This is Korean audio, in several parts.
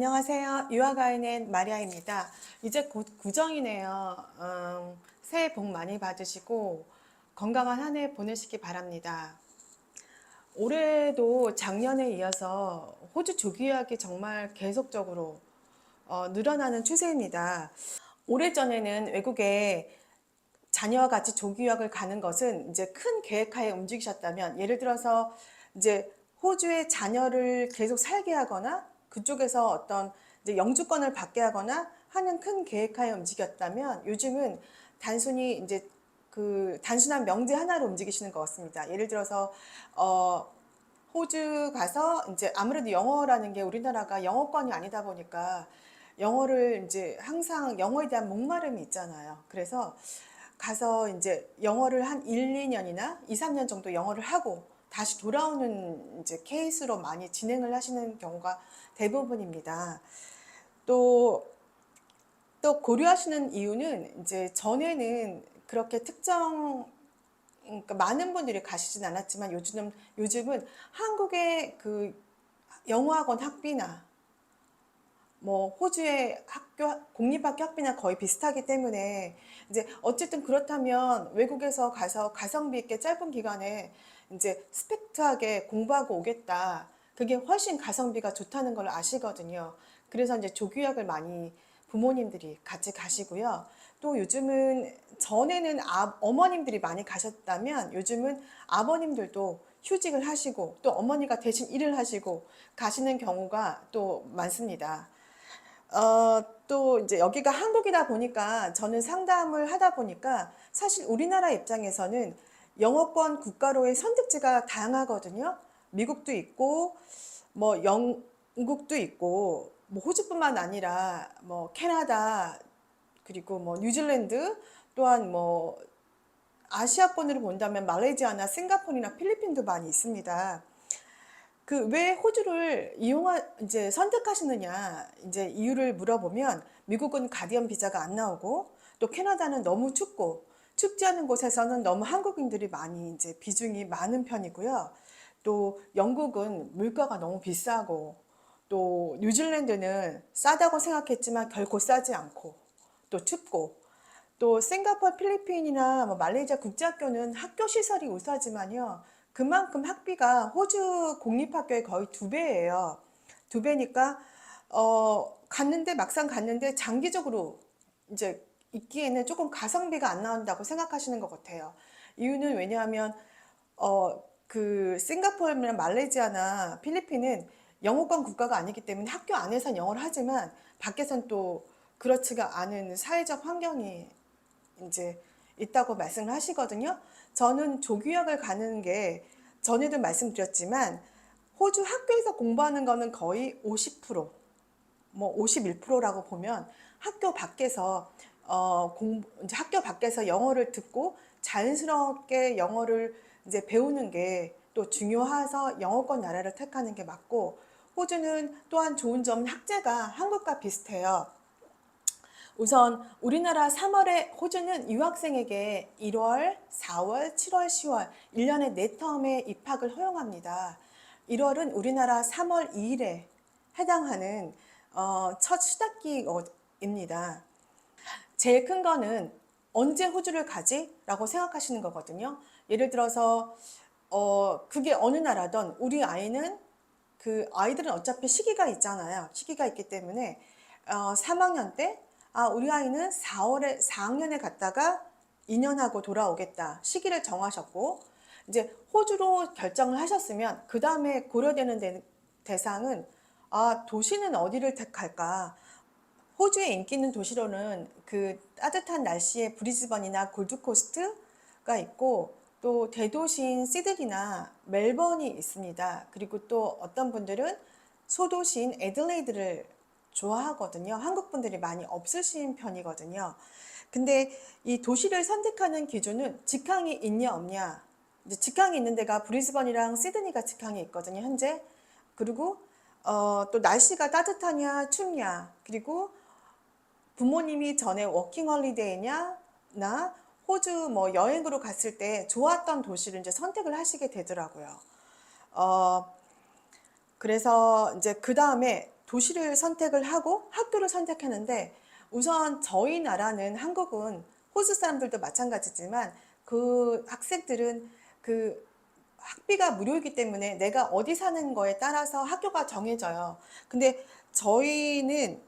안녕하세요. 유아가인의 마리아입니다. 이제 곧 구정이네요. 음, 새해 복 많이 받으시고 건강한 한 해 보내시기 바랍니다. 올해도 작년에 이어서 호주 조기유학이 정말 계속적으로 어, 늘어나는 추세입니다. 오래전에는 외국에 자녀와 같이 조기유학을 가는 것은 이제 큰 계획하에 움직이셨다면 예를 들어서 이제 호주에 자녀를 계속 살게 하거나 그쪽에서 어떤 이제 영주권을 받게 하거나 하는 큰 계획하에 움직였다면 요즘은 단순히 이제 그 단순한 명제 하나로 움직이시는 것 같습니다. 예를 들어서 어 호주 가서 이제 아무래도 영어라는 게 우리나라가 영어권이 아니다 보니까 영어를 이제 항상 영어에 대한 목마름이 있잖아요. 그래서 가서 이제 영어를 한 1, 2년이나 2, 3년 정도 영어를 하고 다시 돌아오는 이제 케이스로 많이 진행을 하시는 경우가 대부분입니다. 또, 또 고려하시는 이유는 이제 전에는 그렇게 특정 그러니까 많은 분들이 가시진 않았지만 요즘은 요즘은 한국의 그 영어학원 학비나 뭐 호주의 학교 공립학교 학비나 거의 비슷하기 때문에 이제 어쨌든 그렇다면 외국에서 가서 가성비 있게 짧은 기간에 이제 스펙트하게 공부하고 오겠다. 그게 훨씬 가성비가 좋다는 걸 아시거든요. 그래서 이제 조교학을 많이 부모님들이 같이 가시고요. 또 요즘은 전에는 아, 어머님들이 많이 가셨다면 요즘은 아버님들도 휴직을 하시고 또 어머니가 대신 일을 하시고 가시는 경우가 또 많습니다. 어, 또 이제 여기가 한국이다 보니까 저는 상담을 하다 보니까 사실 우리나라 입장에서는 영어권 국가로의 선택지가 다양하거든요. 미국도 있고 뭐 영국도 있고 뭐 호주뿐만 아니라 뭐 캐나다 그리고 뭐 뉴질랜드 또한 뭐 아시아권으로 본다면 말레이시아나 싱가포르나 필리핀도 많이 있습니다. 그 왜 호주를 이용하 이제 선택하시느냐 이제 이유를 물어보면 미국은 가디언 비자가 안 나오고 또 캐나다는 너무 춥고 춥지 않은 곳에서는 너무 한국인들이 많이 이제 비중이 많은 편이고요. 또 영국은 물가가 너무 비싸고 또 뉴질랜드는 싸다고 생각했지만 결코 싸지 않고 또 춥고 또 싱가포르, 필리핀이나 뭐 말레이시아 국제학교는 학교 시설이 우수하지만요. 그만큼 학비가 호주 공립학교의 거의 두 배예요. 두 배니까 어 갔는데 막상 갔는데 장기적으로 이제 있기에는 조금 가성비가 안 나온다고 생각하시는 것 같아요. 이유는 왜냐하면 어 그 싱가포르나 말레이시아나 필리핀은 영어권 국가가 아니기 때문에 학교 안에선 영어를 하지만 밖에선 또 그렇지가 않은 사회적 환경이 이제 있다고 말씀을 하시거든요. 저는 조교학을 가는 게 전에도 말씀드렸지만 호주 학교에서 공부하는 거는 거의 50%, 뭐 51%라고 보면 학교 밖에서 어, 공, 학교 밖에서 영어를 듣고 자연스럽게 영어를 이제 배우는 게 또 중요해서 영어권 나라를 택하는 게 맞고 호주는 또한 좋은 점은 학제가 한국과 비슷해요. 우선 우리나라 3월에 호주는 유학생에게 1월, 4월, 7월, 10월 1년에 4텀의 입학을 허용합니다. 1월은 우리나라 3월 2일에 해당하는 어, 첫 수학기입니다. 제일 큰 거는 언제 호주를 가지? 라고 생각하시는 거거든요. 예를 들어서 어, 그게 어느 나라든 우리 아이는 그 아이들은 어차피 시기가 있잖아요. 시기가 있기 때문에 어, 3학년 때 아, 우리 아이는 4월에 4학년에 갔다가 2년 하고 돌아오겠다. 시기를 정하셨고 이제 호주로 결정을 하셨으면 그 다음에 고려되는 대, 대상은 아, 도시는 어디를 택할까? 호주의 인기 있는 도시로는 그 따뜻한 날씨에 브리즈번이나 골드코스트가 있고 또 대도시인 시드니나 멜번이 있습니다. 그리고 또 어떤 분들은 소도시인 애들레이드를 좋아하거든요. 한국 분들이 많이 없으신 편이거든요. 근데 이 도시를 선택하는 기준은 직항이 있냐 없냐. 직항이 있는 데가 브리즈번이랑 시드니가 직항이 있거든요. 현재. 그리고 어, 또 날씨가 따뜻하냐 춥냐. 그리고 부모님이 전에 워킹 홀리데이냐 나 호주 뭐 여행으로 갔을 때 좋았던 도시를 이제 선택을 하시게 되더라고요. 어, 그래서 이제 그 다음에 도시를 선택을 하고 학교를 선택하는데 우선 저희 나라는 한국은 호주 사람들도 마찬가지지만 그 학생들은 그 학비가 무료이기 때문에 내가 어디 사는 거에 따라서 학교가 정해져요. 근데 저희는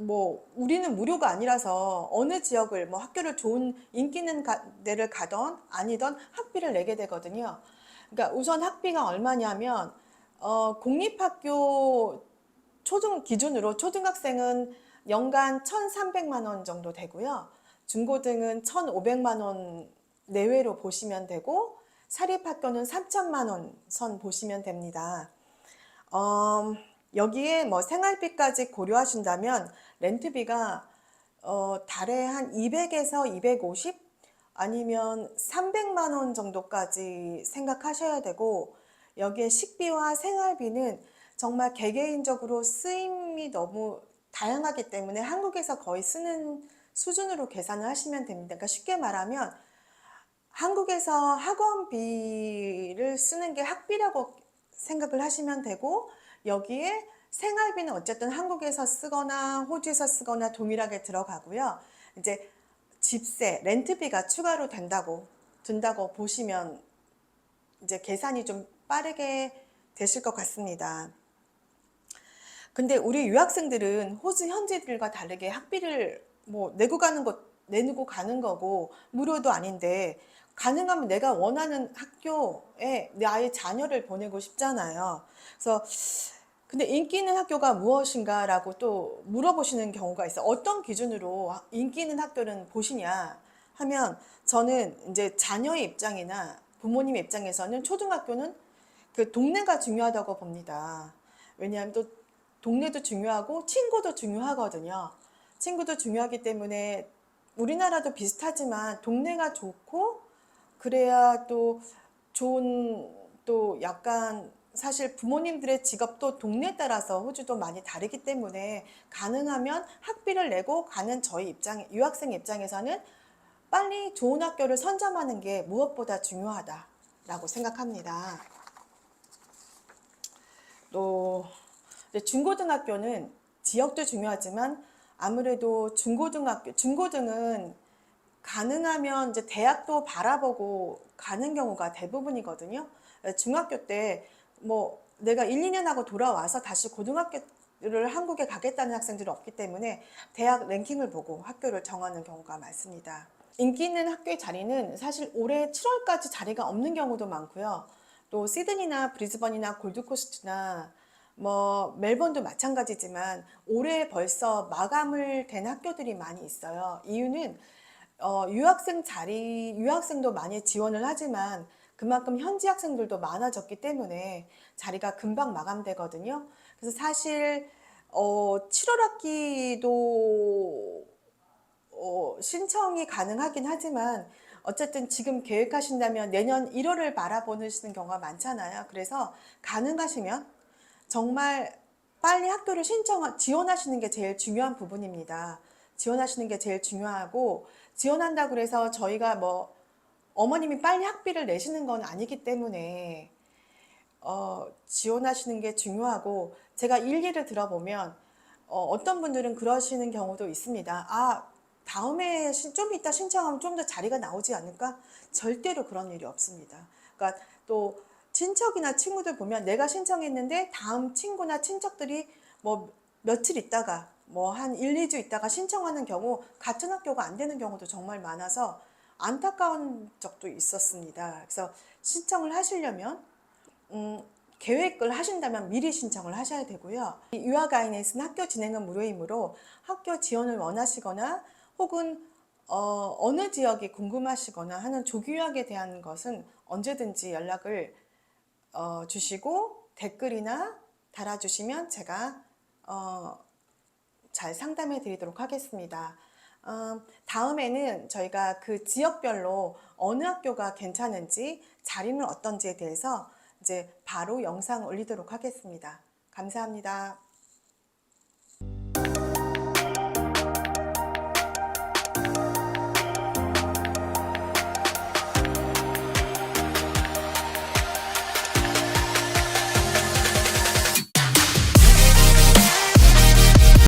뭐 우리는 무료가 아니라서 어느 지역을 뭐 학교를 좋은 인기 있는 가- 데를 가던 아니던 학비를 내게 되거든요. 그러니까 우선 학비가 얼마냐면 어, 공립학교 초등 기준으로 초등학생은 연간 1,300만 원 정도 되고요. 중고등은 1,500만 원 내외로 보시면 되고 사립학교는 3천만 원 선 보시면 됩니다. 어, 여기에 뭐 생활비까지 고려하신다면 렌트비가 어, 달에 한 200에서 250 아니면 300만 원 정도까지 생각하셔야 되고 여기에 식비와 생활비는 정말 개개인적으로 쓰임이 너무 다양하기 때문에 한국에서 거의 쓰는 수준으로 계산을 하시면 됩니다. 그러니까 쉽게 말하면 한국에서 학원비를 쓰는 게 학비라고 생각을 하시면 되고 여기에 생활비는 어쨌든 한국에서 쓰거나 호주에서 쓰거나 동일하게 들어가고요. 이제 집세, 렌트비가 추가로 된다고 든다고 보시면 이제 계산이 좀 빠르게 되실 것 같습니다. 근데 우리 유학생들은 호주 현지들과 다르게 학비를 뭐 내고 가는 것 내고 가는 거고 무료도 아닌데 가능하면 내가 원하는 학교에 내 아이 자녀를 보내고 싶잖아요. 그래서 근데 인기 있는 학교가 무엇인가라고 또 물어보시는 경우가 있어요. 어떤 기준으로 인기 있는 학교는 보시냐 하면 저는 이제 자녀의 입장이나 부모님의 입장에서는 초등학교는 그 동네가 중요하다고 봅니다. 왜냐하면 또 동네도 중요하고 친구도 중요하거든요. 친구도 중요하기 때문에 우리나라도 비슷하지만 동네가 좋고 그래야 또 좋은 또 약간 사실 부모님들의 직업도 동네에 따라서 호주도 많이 다르기 때문에 가능하면 학비를 내고 가는 저희 입장 유학생 입장에서는 빨리 좋은 학교를 선점하는 게 무엇보다 중요하다라고 생각합니다. 또 중고등학교는 지역도 중요하지만 아무래도 중고등학교 중고등은 가능하면 이제 대학도 바라보고 가는 경우가 대부분이거든요. 중학교 때 뭐 내가 1, 2년 하고 돌아와서 다시 고등학교를 한국에 가겠다는 학생들은 없기 때문에 대학 랭킹을 보고 학교를 정하는 경우가 많습니다. 인기 있는 학교의 자리는 사실 올해 7월까지 자리가 없는 경우도 많고요. 또 시드니나 브리즈번이나 골드코스트나 뭐 멜번도 마찬가지지만 올해 벌써 마감을 된 학교들이 많이 있어요. 이유는 어, 유학생 자리, 유학생도 많이 지원을 하지만 그만큼 현지 학생들도 많아졌기 때문에 자리가 금방 마감되거든요. 그래서 사실 어, 7월 학기도 어, 신청이 가능하긴 하지만 어쨌든 지금 계획하신다면 내년 1월을 바라보시는 경우가 많잖아요. 그래서 가능하시면 정말 빨리 학교를 신청, 지원하시는 게 제일 중요한 부분입니다. 지원하시는 게 제일 중요하고 지원한다고 그래서 저희가 뭐 어머님이 빨리 학비를 내시는 건 아니기 때문에 어, 지원하시는 게 중요하고 제가 일일을 들어보면 어, 어떤 분들은 그러시는 경우도 있습니다. 아, 다음에 신- 좀 이따 신청하면 좀 더 자리가 나오지 않을까? 절대로 그런 일이 없습니다. 그러니까 또 친척이나 친구들 보면 내가 신청했는데 다음 친구나 친척들이 뭐 며칠 있다가 뭐 한 1, 2주 있다가 신청하는 경우 같은 학교가 안 되는 경우도 정말 많아서 안타까운 적도 있었습니다. 그래서 신청을 하시려면 음, 계획을 하신다면 미리 신청을 하셔야 되고요. 이 유학 아이넷은 학교 진행은 무료이므로 학교 지원을 원하시거나 혹은 어, 어느 지역이 궁금하시거나 하는 조기 유학에 대한 것은 언제든지 연락을 어, 주시고 댓글이나 달아주시면 제가 어, 잘 상담해 드리도록 하겠습니다. 음, 다음에는 저희가 그 지역별로 어느 학교가 괜찮은지 자리는 어떤지에 대해서 이제 바로 영상 올리도록 하겠습니다. 감사합니다.